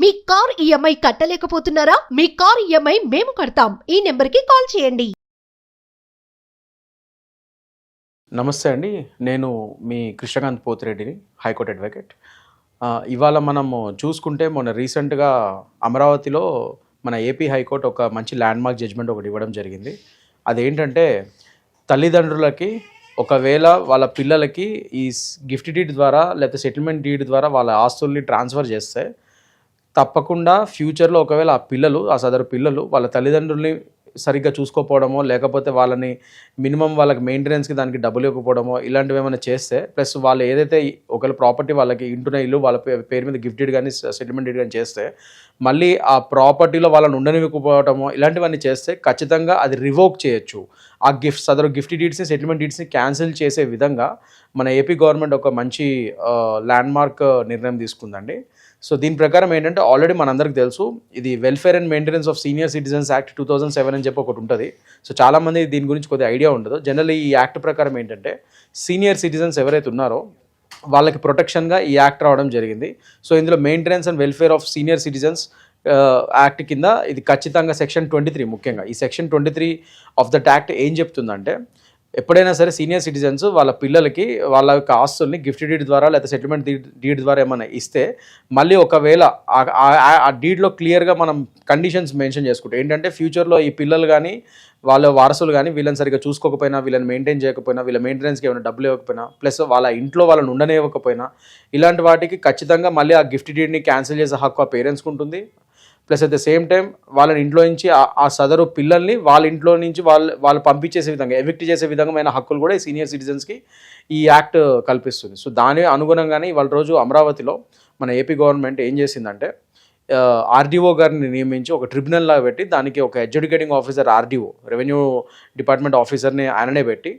మీ car EMI కట్టలేకపోతున్నారా? మీ car EMI మేము కడతాం. ఈ నెంబర్కి కాల్ చేయండి. నమస్తే అండి. నేను మీ కృష్ణకాంత్ పోతిరెడ్డిని హైకోర్టు అడ్వకేట్. ఇవాళ మనము చూసుకుంటే మొన్న రీసెంట్గా అమరావతిలో మన ఏపీ హైకోర్టు ఒక మంచి ల్యాండ్ మార్క్ జడ్జ్మెంట్ ఒకటి ఇవ్వడం జరిగింది. అదేంటంటే తల్లిదండ్రులకి ఒకవేళ వాళ్ళ పిల్లలకి ఈ గిఫ్ట్ డీడ్ ద్వారా లేకపోతే సెటిల్మెంట్ డీడ్ ద్వారా వాళ్ళ ఆస్తుల్ని ట్రాన్స్ఫర్ చేస్తే తప్పకుండా ఫ్యూచర్లో ఒకవేళ ఆ పిల్లలు ఆ సదరు పిల్లలు వాళ్ళ తల్లిదండ్రుల్ని సరిగ్గా చూసుకోపోవడమో లేకపోతే వాళ్ళని మినిమం వాళ్ళకి మెయింటెనెన్స్కి దానికి డబ్బులు ఇవ్వకపోవడమో ఇలాంటివి ఏమైనా చేస్తే ప్లస్ వాళ్ళు ఏదైతే ఒకవేళ ప్రాపర్టీ వాళ్ళకి ఇంటున్న ఇల్లు వాళ్ళ పేరు మీద గిఫ్ట్ కానీ సెటిల్మెంట్ కానీ చేస్తే మళ్ళీ ఆ ప్రాపర్టీలో వాళ్ళని ఉండనివ్వకపోవడమో ఇలాంటివన్నీ చేస్తే ఖచ్చితంగా అది రివోక్ చేయొచ్చు. ఆ గిఫ్ట్ సదరు గిఫ్ట్ డీడ్స్ని సెటిల్మెంట్ డీడ్స్ని క్యాన్సిల్ చేసే విధంగా మన ఏపీ గవర్నమెంట్ ఒక మంచి ల్యాండ్ మార్క్ నిర్ణయం తీసుకుందండి. సో దీని ప్రకారం ఏంటంటే ఆల్రెడీ మనందరికి తెలుసు ఇది welfare and maintenance of senior citizens act two thousand seven అని చెప్పి ఒకటి ఉంటుంది. సో చాలామంది దీని గురించి కొద్దిగా ఐడియా ఉండదు. జనరల్లీ ఈ యాక్ట్ ప్రకారం ఏంటంటే సీనియర్ సిటిజన్స్ ఎవరైతే ఉన్నారో వాళ్ళకి ప్రొటెక్షన్గా ఈ యాక్ట్ రావడం జరిగింది. సో ఇందులో maintenance and welfare of senior citizens act కింద ఇది ఖచ్చితంగా సెక్షన్ ట్వంటీ త్రీ ముఖ్యంగా. ఈ section twenty three of that act ఏం చెప్తుందంటే ఎప్పుడైనా సరే సీనియర్ సిటిజన్స్ వాళ్ళ పిల్లలకి వాళ్ళ యొక్క ఆస్తుల్ని గిఫ్ట్ డీడ్ ద్వారా లేదా సెటిల్మెంట్ డీడ్ ద్వారా ఏమైనా ఇస్తే మళ్ళీ ఒకవేళ ఆ- ఆ డీడ్లో క్లియర్గా మనం కండిషన్స్ మెన్షన్ చేసుకుంటాం ఏంటంటే ఫ్యూచర్లో ఈ పిల్లలు కానీ వాళ్ళ వారసులు కానీ వీళ్ళని సరిగ్గా చూసుకోకపోయినా వీళ్ళని మెయింటైన్ చేయకపోయినా వీళ్ళ మెయింటెనెన్స్కి ఏమైనా డబ్బులు ఇవ్వకపోయినా ప్లస్ వాళ్ళ ఇంట్లో వాళ్ళని ఉండనివ్వకపోయినా ఇలాంటి వాటికి ఖచ్చితంగా మళ్ళీ ఆ గిఫ్ట్ డీడ్ని క్యాన్సిల్ చేసే హక్కు ఆ పేరెంట్స్కి ఉంటుంది. Plus at the same time వాళ్ళని ఇంట్లో నుంచి ఆ- సదరు పిల్లల్ని వాళ్ళ ఇంట్లో నుంచి వాళ్ళు వాళ్ళు పంపించేసే విధంగా ఎవిక్ట్ చేసే విధంగా హక్కులు కూడా ఈ సీనియర్ సిటిజన్స్కి ఈ యాక్ట్ కల్పిస్తుంది. సో దాని అనుగుణంగానే ఇవాళ రోజు అమరావతిలో మన ఏపీ గవర్నమెంట్ ఏం చేసిందంటే ఆర్డీఓ గారిని నియమించి ఒక ట్రిబ్యునల్ పెట్టి దానికి ఒక educating officer RDO revenue department ఆఫీసర్ని ఆయననే పెట్టి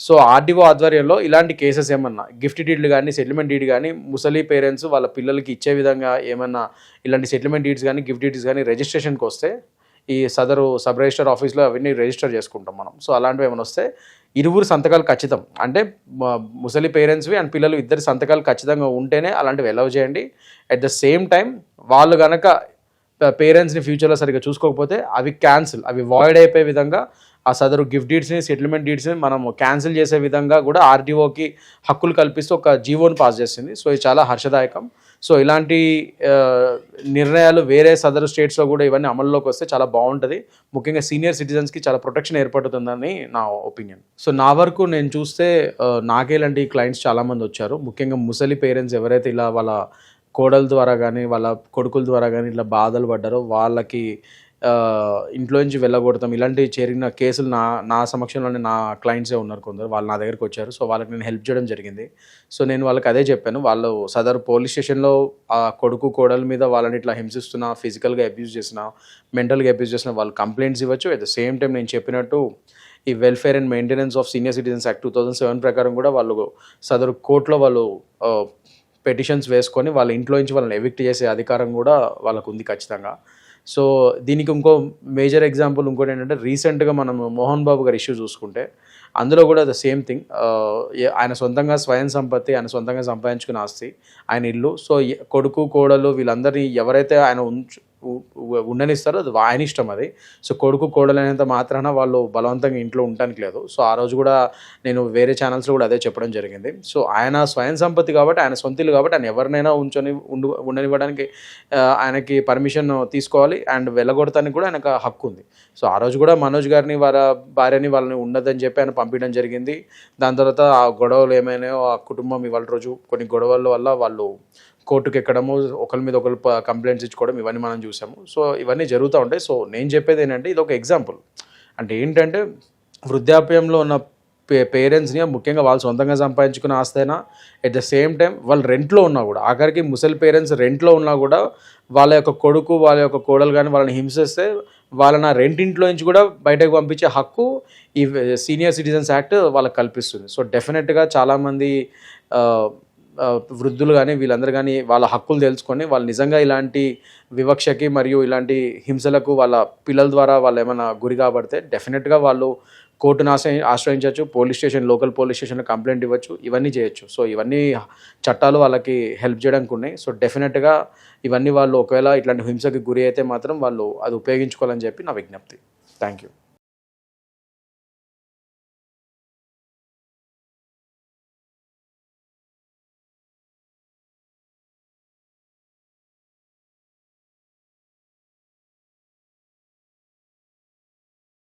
సో ఆర్డీఓ ఆధ్వర్యంలో ఇలాంటి కేసెస్ ఏమన్నా గిఫ్ట్ డీడ్లు కానీ సెటిల్మెంట్ డీడ్ కానీ ముసలి పేరెంట్స్ వాళ్ళ పిల్లలకి ఇచ్చే విధంగా ఏమన్నా ఇలాంటి సెటిల్మెంట్ డీడ్స్ కానీ గిఫ్ట్ డీడ్స్ కానీ రిజిస్ట్రేషన్కి వస్తే ఈ సదరు సబ్ రిజిస్టర్ ఆఫీస్లో అవన్నీ రిజిస్టర్ చేసుకుంటాం మనం. సో అలాంటివి ఏమైనా వస్తే ఇరువురు సంతకాలు ఖచ్చితం. అంటే ముసలి పేరెంట్స్వి అండ్ పిల్లలు ఇద్దరి సంతకాలు ఖచ్చితంగా ఉంటేనే అలాంటివి అలౌ చేయండి. అట్ ద సేమ్ టైం వాళ్ళు కనుక పేరెంట్స్ని ఫ్యూచర్లో సరిగ్గా చూసుకోకపోతే అవి క్యాన్సిల్ అవి వాయిడ్ అయిపోయే విధంగా ఆ సదరు గిఫ్ట్ డీడ్స్ని సెటిల్మెంట్ డీడ్స్ని మనం క్యాన్సిల్ చేసే విధంగా కూడా ఆర్డీఓకి హక్కులు కల్పిస్తూ ఒక జీవోని పాస్ చేసింది. సో ఇది చాలా హర్షదాయకం. సో ఇలాంటి నిర్ణయాలు వేరే సదరు స్టేట్స్లో కూడా ఇవన్నీ అమల్లోకి వస్తే చాలా బాగుంటుంది. ముఖ్యంగా సీనియర్ సిటిజన్స్కి చాలా ప్రొటెక్షన్ ఏర్పడుతుందని నా ఒపీనియన్. సో నా వరకు నేను చూస్తే నాకే ఇలాంటి క్లయింట్స్ చాలామంది వచ్చారు. ముఖ్యంగా ముసలి పేరెంట్స్ ఎవరైతే ఇలా వాళ్ళ కోడల ద్వారా కానీ వాళ్ళ కొడుకుల ద్వారా కానీ ఇట్లా బాధలు పడ్డారో వాళ్ళకి ఇంట్లో నుంచి వెళ్ళగొడతాం. ఇలాంటివి చేరిన కేసులు నా నా సమక్షంలోనే నా క్లయింట్సే ఉన్నారు కొందరు. వాళ్ళు నా దగ్గరికి వచ్చారు. సో వాళ్ళకి నేను హెల్ప్ చేయడం జరిగింది. సో నేను వాళ్ళకి అదే చెప్పాను. వాళ్ళు సదరు పోలీస్ స్టేషన్లో ఆ కొడుకు కోడల మీద వాళ్ళని ఇట్లా హింసిస్తున్నా ఫిజికల్గా అబ్యూస్ చేసిన మెంటల్గా అబ్యూస్ చేసిన వాళ్ళు కంప్లైంట్స్ ఇవ్వచ్చు. అట్ ద సేమ్ టైం నేను చెప్పినట్టు ఈ welfare and maintenance of senior citizens act two thousand seven ప్రకారం కూడా వాళ్ళు సదరు కోర్టులో వాళ్ళు పెటిషన్స్ వేసుకొని వాళ్ళ ఇంట్లో నుంచి వాళ్ళని ఎవిక్ట్ చేసే అధికారం కూడా వాళ్ళకు ఉంది ఖచ్చితంగా. సో దీనికి ఇంకో మేజర్ ఎగ్జాంపుల్ ఇంకోటి ఏంటంటే రీసెంట్గా మనం మోహన్ బాబు గారి ఇష్యూ చూసుకుంటే అందులో కూడా ద సేమ్ థింగ్. ఆయన సొంతంగా స్వయం సంపత్తి ఆయన సొంతంగా సంపాదించుకున్న ఆస్తి ఆయన ఇల్లు. సో కొడుకు కోడలు వీళ్ళందరినీ ఎవరైతే ఆయన ఉంచు ఉండనిస్తారు. అది ఆయన ఇష్టం అది. సో కొడుకు కోడలైనంత మాత్రాన వాళ్ళు బలవంతంగా ఇంట్లో ఉండటానికి లేదు. సో ఆ రోజు కూడా నేను వేరే ఛానల్స్లో కూడా అదే చెప్పడం జరిగింది. సో ఆయన స్వయం సంపత్తి కాబట్టి ఆయన సొంతలు కాబట్టి ఆయన ఎవరినైనా ఉంచొని ఉండు ఉండనివ్వడానికి ఆయనకి పర్మిషన్ తీసుకోవాలి. అండ్ వెళ్ళగొడటానికి కూడా ఆయనకు హక్కు ఉంది. సో ఆ రోజు కూడా మనోజ్ గారిని వాళ్ళ భార్యని వాళ్ళని ఉండదని చెప్పి ఆయన పంపించడం జరిగింది. దాని తర్వాత ఆ గొడవలు ఏమైనాయో ఆ కుటుంబం ఇవాళ రోజు కొన్ని గొడవల వల్ల వాళ్ళు కోర్టుకి ఎక్కడము ఒకరి మీద ఒకరు కంప్లైంట్స్ ఇచ్చుకోవడం ఇవన్నీ మనం చూసాము. సో ఇవన్నీ జరుగుతూ ఉంటాయి. సో నేను చెప్పేది ఏంటంటే ఇది ఒక ఎగ్జాంపుల్. అంటే ఏంటంటే వృద్ధాప్యంలో ఉన్న పే పేరెంట్స్ని ముఖ్యంగా వాళ్ళు సొంతంగా సంపాదించుకున్న ఆస్తైనా ఎట్ ద సేమ్ టైం వాళ్ళు రెంట్లో ఉన్నా కూడా ఆఖరికి ముసలి పేరెంట్స్ రెంట్లో ఉన్నా కూడా వాళ్ళ యొక్క కొడుకు వాళ్ళ యొక్క కోడలు కానీ వాళ్ళని హింసిస్తే వాళ్ళని రెంటింట్లో నుంచి కూడా బయటకు పంపించే హక్కు ఈ సీనియర్ సిటిజన్స్ యాక్ట్ వాళ్ళకి కల్పిస్తుంది. సో డెఫినెట్గా చాలామంది వృద్ధులు కానీ వీళ్ళందరూ కానీ వాళ్ళ హక్కులు తెలుసుకొని వాళ్ళు నిజంగా ఇలాంటి వివక్షకి మరియు ఇలాంటి హింసలకు వాళ్ళ పిల్లల ద్వారా వాళ్ళు ఏమైనా గురి కాబడితే డెఫినెట్గా వాళ్ళు కోర్టును ఆశ్రయి ఆశ్రయించవచ్చు పోలీస్ స్టేషన్ లోకల్ పోలీస్ స్టేషన్లో కంప్లైంట్ ఇవ్వచ్చు ఇవన్నీ చేయొచ్చు. సో ఇవన్నీ చట్టాలు వాళ్ళకి హెల్ప్ చేయడానికి ఉన్నాయి. సో డెఫినెట్గా ఇవన్నీ వాళ్ళు ఒకవేళ ఇట్లాంటి హింసకి గురి అయితే మాత్రం వాళ్ళు అది ఉపయోగించుకోవాలని చెప్పి నా విజ్ఞప్తి. Thank you